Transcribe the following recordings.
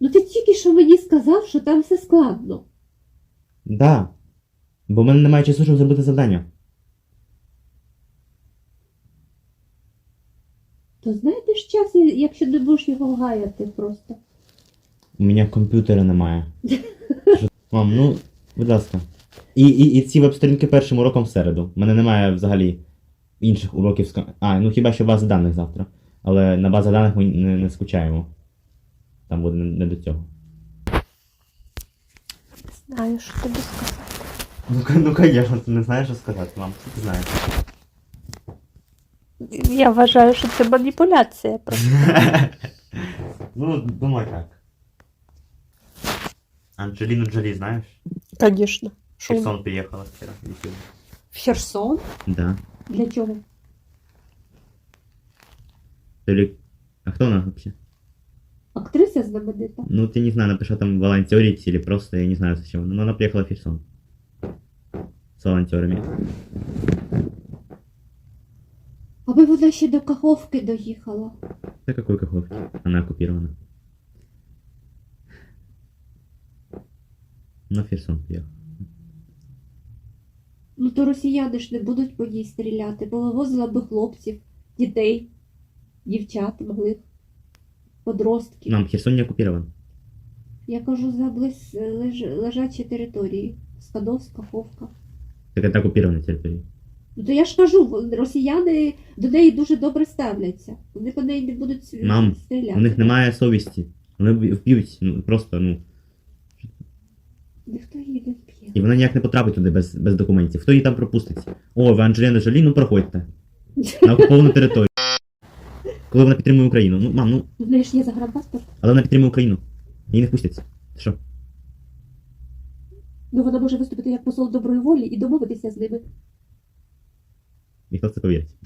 Ну ти тільки що мені сказав, що там все складно. Да. Бо в мене немає часу, щоб зробити завдання. То знайдеш час, якщо не будеш його гаяти просто. У мене комп'ютера немає. Мам, ну, будь ласка. І, і, і ці веб-сторінки першим уроком в середу. У мене немає взагалі інших уроків А, ну хіба що бази даних завтра. Але на базі даних ми не, не скучаємо. Там буде не, не до цього. Знаю, що тобі сказати. Ну, к- ну конечно, ти не знаєш, що сказати, мам. Що ти знаєш? Я вважаю, що це маніпуляція просто. ну, думай так. Анджеліну Джолі знаєш? Звісно. В Херсон приїхала вчора. в Ютубі. В Херсон? Да. Для чого? Толі... А хто вона вообще? Актриса знаменита. Ну, ты не знаю, написала там волонтерить или просто, я не знаю зачем. Но она приехала в Херсон. С волонтерами. Аби вона ще до Каховки доїхала. Да какой Каховки? Она оккупирована. На Херсон приехала. Ну то росіяни ж не будуть по ній стріляти, бо вивозила би хлопців, дітей, дівчат малих, подростків. Мам, Херсон не оккупирован. Я кажу за близь леж... лежачі території. Скадовська, Каховка. Так это оккупированная территория. Ну то я ж кажу, росіяни до неї дуже добре ставляться. Вони по неї не будуть с- Мам, стріляти. У них немає совісті. Вони вб- вб'ють, ну просто, ну. Ніхто її не п'є. І вона ніяк не потрапить туди без, без документів. Хто її там пропустить? О, ви Анджеліна Жолі, ну проходьте. На окуповану територію. Коли вона підтримує Україну. Ну, мам, ну, В неї ж є загранпаспорт. але вона підтримує Україну. Її не впустять. Ти Що? Ну вона може виступити як посол доброї волі і домовитися з ними. Ніхто в це повірить.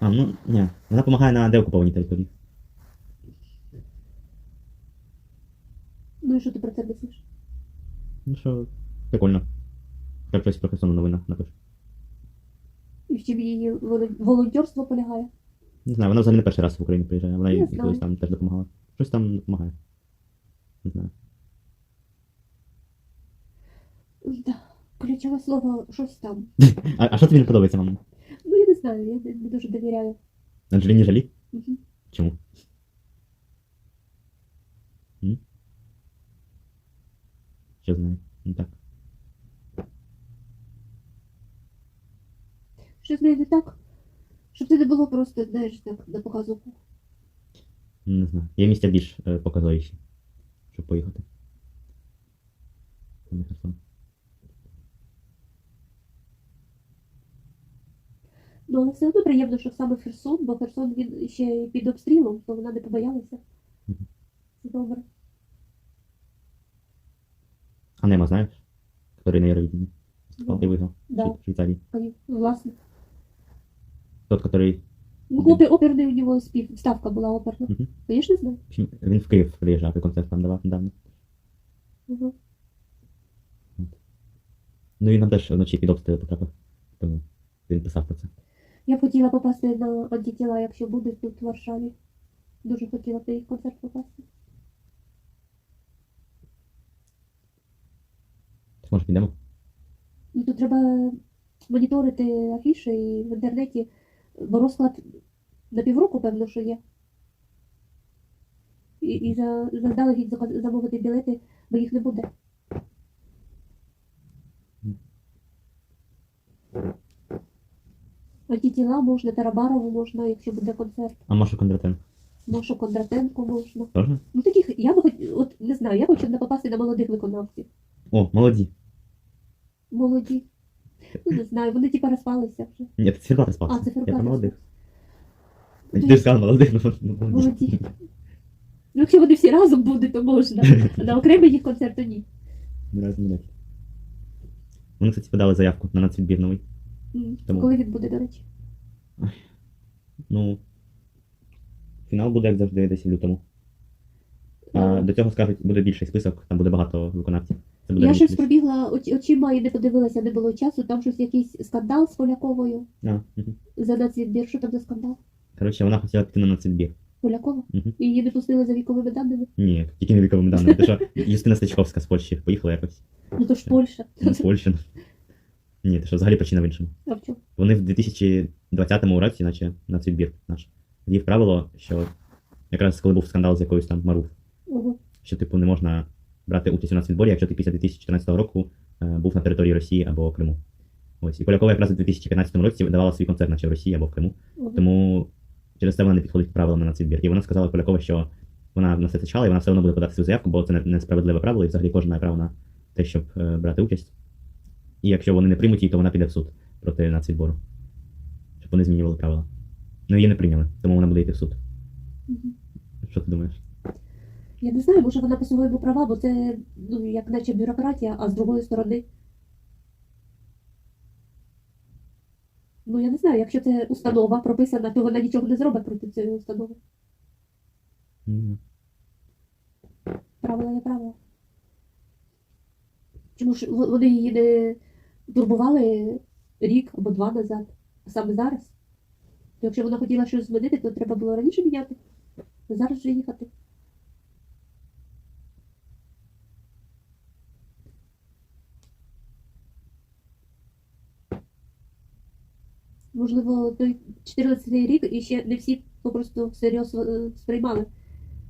А, ну, ні. Вона допомагає на деокупованій території. Ну і що ти про це мислиш? Ну що, прикольно. Хай щось про Херсон на новинах напише. І в чим її волонтерство полягає? Не знаю, вона взагалі не перший раз в Україну приїжджає. Вона знаю. колись там теж допомагала. Щось там допомагає. Не знаю. Да. Ключове слово щось там. А, а що тобі не подобається, мама? Ну я не знаю, я не, не дуже довіряю. Анджеліні Жалі? Мгм. Чому? М? Що знаю? Ну так. Що з нею не так? Щоб це не було просто, знаєш, так, на показуху. Не знаю. Є місця більш е, показовіші, щоб поїхати. А не Херсон. Ну, але все одно приємно, що саме Херсон, бо Херсон він ще й під обстрілом, то вона не побоялася. Мгм. Це добре. А Нема, знаєш? Который на Евровидении выступал Ну, и выиграл Да. в Швейцарии. Коні- Власне. Тот, который... Ну, опер, оперний у нього спів, ставка була оперна. Мгм. Звісно, знаю. Він в Київ приїжджав і концерт там давав недавно. Угу. Ну він нам теж вночі під обстріли потрапив. Тому він писав про це. Я б хотіла попасти на антитіла, якщо будуть тут в Варшаві. Дуже хотіла на їх концерт попасти. Може підемо? Ну, тут треба моніторити афіши і в інтернеті, бо розклад на півроку, певно, що є. І, і за, заздалегідь замовити білети, бо їх не буде. Антитіла можна, Тарабарову можна, якщо буде концерт. А Машу Кондратенко? Машу Кондратенко можна. Тоже? Ну таких, я би хоч, от не знаю, я хочу не попасти на молодих виконавців. О, молоді. Молоді. Ну не знаю, вони типа розпалися вже. Ні, це спався. А, це Я про молодих. Ну, Ти ж сказав молодих, ну, ну, молоді. Молоді. Ну, якщо вони всі разом будуть, то можна. А на окремий їх концерт то ні. Разу не. Вони, кстати, подали заявку на нацвідбір новий. М. Тому- Коли він буде, до речі? Ну, фінал буде, як завжди, десь в лютому. А до цього скажуть, буде більший список, там буде багато виконавців. Я щось пробігла оч- очима і не подивилася, не було часу. Там щось якийсь скандал з Поляковою А, угу. за нацвідбір. Що там за скандал? Коротше, вона хотіла піти на нацвідбір. Полякова? Мгм. І її не пустили за віковими даними? Ні, тільки не віковими даними. Ти що, Юстина Стечковська з Польщі поїхала якось. Ну то ж Польща. Ну, з Польщі. Ні, ти що, взагалі причина в іншому. А в чому? Вони в 2020 році, наче на цей наш, ввів правило, що якраз коли був скандал з якоюсь там Маруф, Ого. що типу не можна брати участь у нацвідборі, якщо ти після 2014 року був на території Росії або Криму. Ось і Полякова якраз у 2015 році давала свій концерт, наче в Росії або в Криму. Тому через це вона не підходить правилам на нацвідбір. І вона сказала Полякова, що вона на це чекала, і вона все одно буде подати свою заявку, бо це не- несправедливе правило, і взагалі кожен має право на те, щоб е, брати участь. І якщо вони не приймуть її, то вона піде в суд проти нацвідбору. Щоб вони змінювали правила. Ну її не прийняли, тому вона буде йти в суд. Що ти думаєш? Я не знаю, може вона по-своєму права, бо це ну, як наче бюрократія, а з другої сторони. Ну, я не знаю, якщо це установа прописана, то вона нічого не зробить проти цієї установи. М, Правила є правила. Чому ж вони її не турбували рік або два назад, а саме зараз? То якщо вона хотіла щось змінити, то треба було раніше міняти. А зараз вже їхати. Можливо, той 14-й рік і ще не всі попросту всерйоз е, сприймали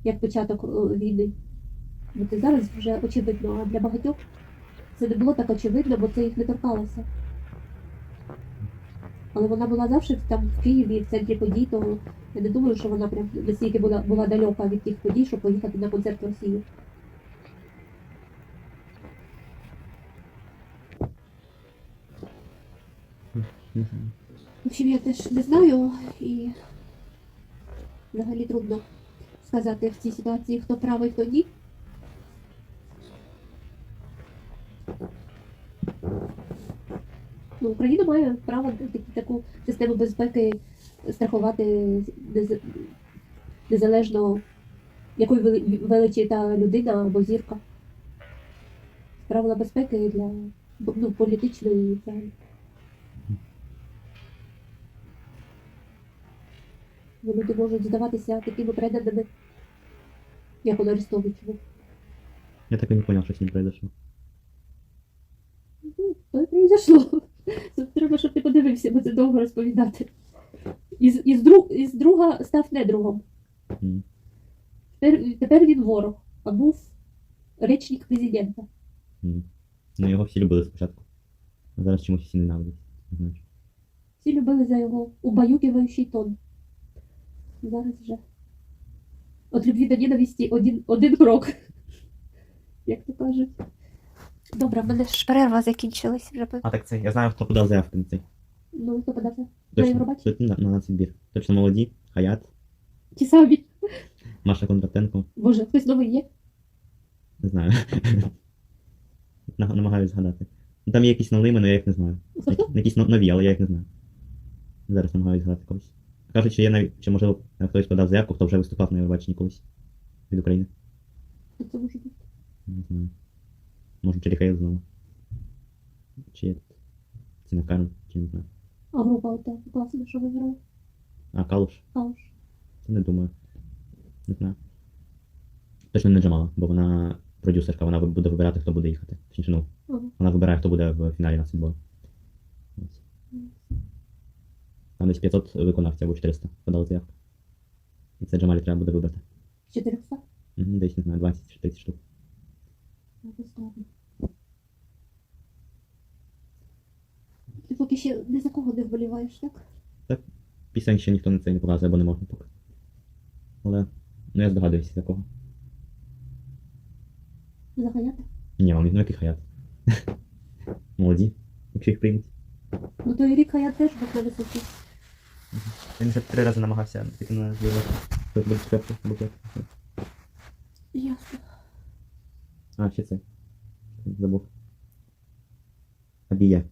як початок е, війни. Це зараз вже очевидно, а для багатьох це не було так очевидно, бо це їх не торкалося. Але вона була завжди там в Києві, в центрі подій, то я не думаю, що вона прям настільки була, була далека від тих подій, щоб поїхати на концерт в Росію. знаю. В общем, я теж не знаю і взагалі трудно сказати в цій ситуації, хто правий, хто ні. Ну, Україна має право таку систему безпеки страхувати незалежно якої вели- величі та людина або зірка. Правила безпеки для ну, політичної люди можуть здаватися такими преданими, як у Арестовичу. Я так і не зрозумів, що з ним произошло. Ну, то й произошло. Тут треба, щоб ти подивився, бо це довго розповідати. Із, із, друг, із друга став недругом. М. Тепер, тепер він ворог, а був речник президента. М. Ну його всі любили спочатку. А зараз чомусь всі ненавидять. Не знаю. Всі любили за його убаюкиваючий тон. Зараз вже. От любві до ненависті один, один крок. Як то кажуть. Добре, в мене ж перерва закінчилась вже. А так це, я знаю, хто подав заявку на цей. Ну, хто подався? На Точно, Євробачення? точно на, на нацвідбір. Точно молоді, Хаят, Ті самі. Маша Кондратенко. Боже, хтось новий є? Не знаю. На- Намагаюсь згадати. Там є якісь новини, але я їх не знаю. Хто? Якісь нові, але я їх не знаю. Зараз намагаюсь згадати когось. Кажуть, що є навіть, чи можливо хтось подав заявку, хто вже виступав на Євробаченні колись від України. Це може бути? Не знаю. Може, Черіхеєв знову. Чи є Ціна Карн, чи не знаю. А група ота класна, що виграла? А, Калуш? Кауш. Це не думаю. Не знаю. Точно не Джамала, бо вона продюсерка, вона буде вибирати, хто буде їхати. Точніше, ну, Ага. вона вибирає, хто буде в фіналі на футболу. Ось. Там десь 500 виконавців або 400 подали заявку. І це Джамалі треба буде вибрати. 400? Мгм, Десь, не знаю, 20 чи 30 штук. Складно. Ти поки ще ні за кого не вболіваєш, так? Пісень ще ніхто на це не показує, бо не можна поки. Але, ну я здогадуюся, за кого. За Хаята? Ні, вам ну який хаят. Молоді, якщо їх приймуть. Ну той рік Хаят теж був на висоті. Він вже три рази намагався піти на Європу. Тут буде або. Ясно. А, ще це. Забув. Абія.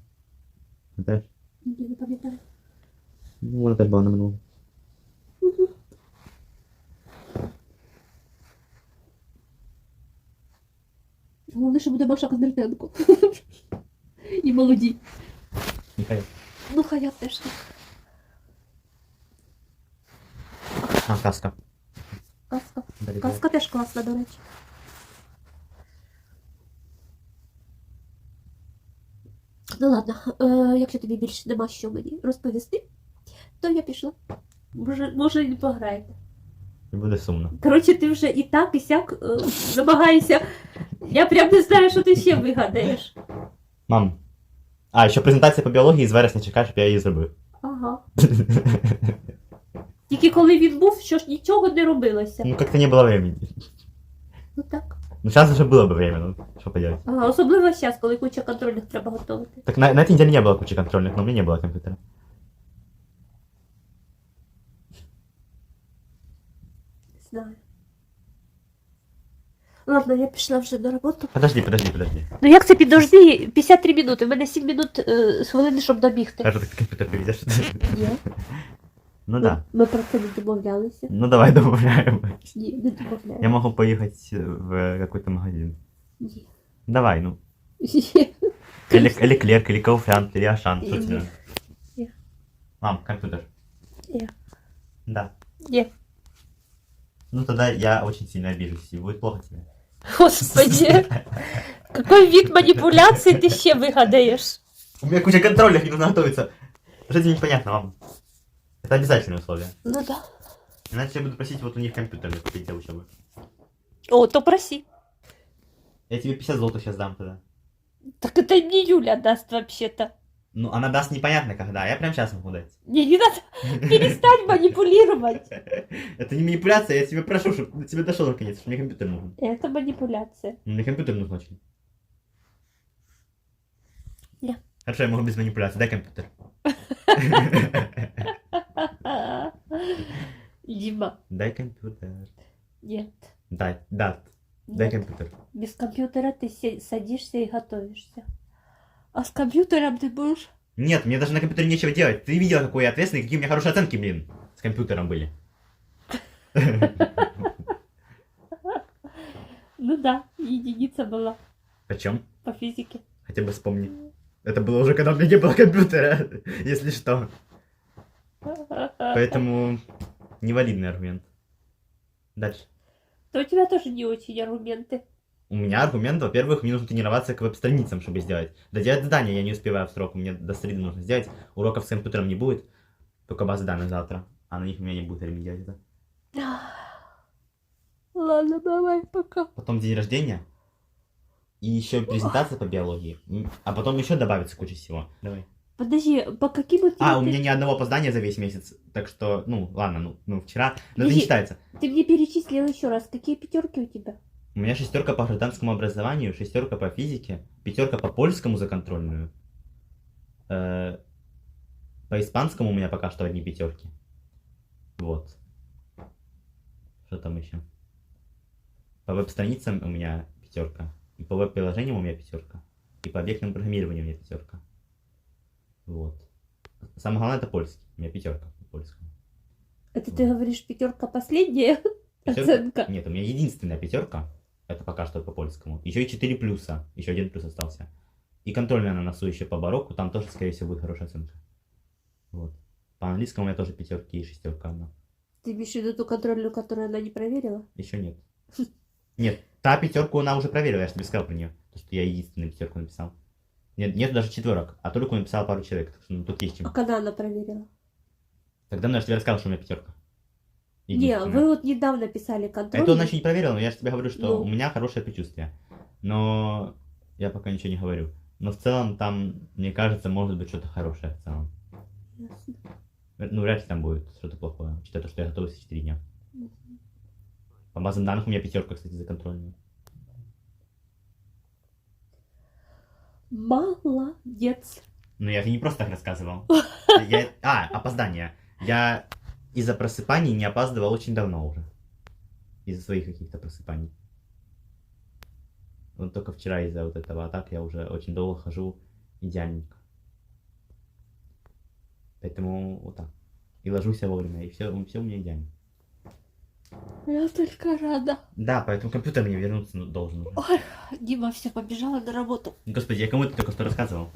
А теж? Я не пам'ятаю. Ну, вона теж була на минулому. Головне, що буде Маша Кондратенко. І молоді. Михайло. Ну, Хаят теж так. А, казка. Казка. Далі, Казка теж класна, до речі. Ну ладно, е, якщо тобі більше нема що мені розповісти, то я пішла. Може, може і пограєте. І буде сумно. Коротше, ти вже і так, і сяк е, намагаєшся. Я прям не знаю, що ти ще вигадаєш. Мам. А, ще презентація по біології з вересня чекає, щоб я її зробив. Ага. Тільки коли він був, що ж нічого не робилося. Ну, как-то не было времени. Ну так. Ну, сейчас уже было бы время, ну, что поделать. Ага, особливо зараз, коли куча контрольних треба готувати. Так на, на этой неделе не было кучи контрольных, но у меня не было компьютера. Не знаю. Ладно, я пішла вже на роботу. Подожди, подожди, подожди. Ну як це підожди? 53 минути. У мене 7 минут е, з хвилини, щоб добігти. Хорошо, так ты компьютер привезешь. Ні. Ну да. Ми про це не домовлялися. Ну давай добавляем. Ні, не домовляємо. Я могу поехать в какой-то магазин. Ні. Давай, ну. Ні. Или, или Клерк, или Кауфлянт, или Ашан. Что Ні. тебе? Ні. Мам, компьютер. Ні. Да. Ні. Ну тогда я очень сильно обижусь, и будет плохо тебе. Господи, какой вид манипуляций ти ще вигадаєш? У меня куча контрольных, не нужно готовиться. Жизнь непонятно, мам. Это обязательное условие. Ну да. Иначе я буду просить вот у них компьютер купить для учебы. О, то проси. Я тебе 50 золотых сейчас дам тогда. Так это не Юля даст вообще-то. Ну, она даст непонятно когда, я прям сейчас могу дать. Не, не надо, перестань манипулировать. Это не манипуляция, я тебя прошу, чтобы до тебя дошло наконец, что мне компьютер нужен. Это манипуляция. Мне компьютер нужен очень. Не. Хорошо, я могу без манипуляции, дай компьютер. Дима, Дай компьютер. нет. Дай, да, дай компьютер. Без компьютера ты садишься и готовишься. А с компьютером ты будешь... Нет, мне даже на компьютере нечего делать. Ты видела, какой я ответственный, какие у меня хорошие оценки, блин, с компьютером были. Ну да, единица была Почем? по физике. Хотя бы вспомни. Это было уже, когда у меня не было компьютера, если что. Поэтому невалидный аргумент. Дальше. То у тебя тоже не очень аргументы. У меня аргумент, во-первых, мне нужно тренироваться к веб-страницам, чтобы сделать. Доделать задание я не успеваю в срок, мне до среды нужно сделать. Уроков с компьютером не будет, только базы данных завтра. А на них у меня не будет времени делать это. Ладно, давай, пока. Потом день рождения. И еще презентация по биологии. А потом еще добавится куча всего. Давай. Подожди, по каким у тебя... А, у меня ни одного опоздания за весь месяц. Так что, ну, ладно, ну, ну вчера. Но это не считается. Ты мне перечислил еще раз, какие пятерки у тебя? У меня шестерка по гражданскому образованию, шестерка по физике, пятерка по польскому за контрольную. Э, По испанскому у меня пока что одни пятерки. Вот. Что там еще? По веб-страницам у меня пятерка. И по веб-приложениям у меня пятерка. И по объектному программированию у меня пятерка. Вот. Самое главное это польский. У меня пятерка по польскому. Это ты говоришь пятерка последняя Пятерка? оценка? Нет, у меня единственная пятерка. Это пока что по польскому. Еще и 4 плюса. Еще один плюс остался. И контрольная на носу еще по барокку. Там тоже, скорее всего, будет хорошая оценка. Вот. По английскому у меня тоже пятерки и шестерка одна. Ты имеешь в виду ту контрольную, которую она не проверила? Еще нет. Нет, та пятерку она уже проверила, я же тебе сказал про нее. То, что я единственную пятерку написал. Нет, нет даже четверок. А только написал пару человек. Так что ну, тут есть чем. А когда она проверила? Тогда ну, я же тебе рассказал, что у меня пятерка. Не, вы вот недавно писали контроль. Это он еще не проверил, но я же тебе говорю, что Ну. у меня хорошее предчувствие. Но я пока ничего не говорю. Но в целом там, мне кажется, может быть что-то хорошее в целом. Ясно. Ну, вряд ли там будет что-то плохое, учитывая то, что я готовился 4 дня. По базам данных у меня пятерка, кстати, за контрольную. Молодец. Ну, я же не просто так рассказывал. Я- А, опоздание. Я из-за просыпаний не опаздывал очень давно уже. Из-за своих каких-то просыпаний. Вот только вчера из-за вот этого, а так я уже очень долго хожу идеальненько. Поэтому вот так. И ложусь я вовремя, и все, все у меня идеально. Я только рада. Да, поэтому компьютер мне вернуться ну, должен уже. Дима все побежала на работу. Господи, я кому это только что рассказывал?